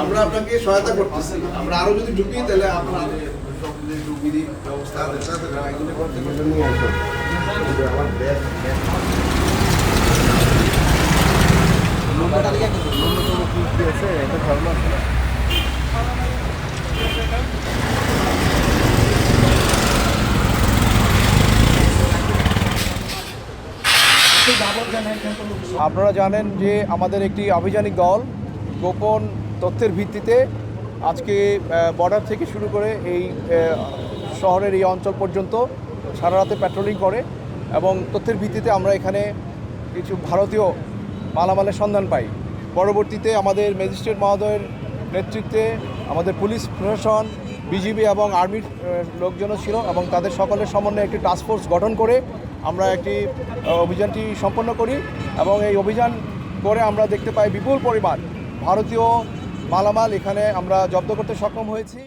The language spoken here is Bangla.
আমরা আপনাকে সহায়তা করতেছি। আমরা আরও যদি ঢুকি তাহলে আপনার ব্যবস্থা আছে সাথে এগুলো করতে করতে নিয়ে আসো আমার ব্যাগ আপনারা জানেন যে আমাদের একটি আভিযানিক দল গোপন তথ্যের ভিত্তিতে আজকে বর্ডার থেকে শুরু করে এই শহরের এই অঞ্চল পর্যন্ত সারা রাতে প্যাট্রোলিং করে এবং তথ্যের ভিত্তিতে আমরা এখানে কিছু ভারতীয় মালামালের সন্ধান পাই। পরবর্তীতে আমাদের ম্যাজিস্ট্রেট মহোদয়ের নেতৃত্বে আমাদের পুলিশ প্রশাসন, বিজিবি এবং আর্মির লোকজনও ছিল এবং তাদের সকলের সমন্বয়ে একটি টাস্কফোর্স গঠন করে আমরা একটি অভিযানটি সম্পন্ন করি এবং এই অভিযান করে আমরা দেখতে পাই বিপুল পরিমাণ ভারতীয় মালামাল এখানে আমরা জব্দ করতে সক্ষম হয়েছি।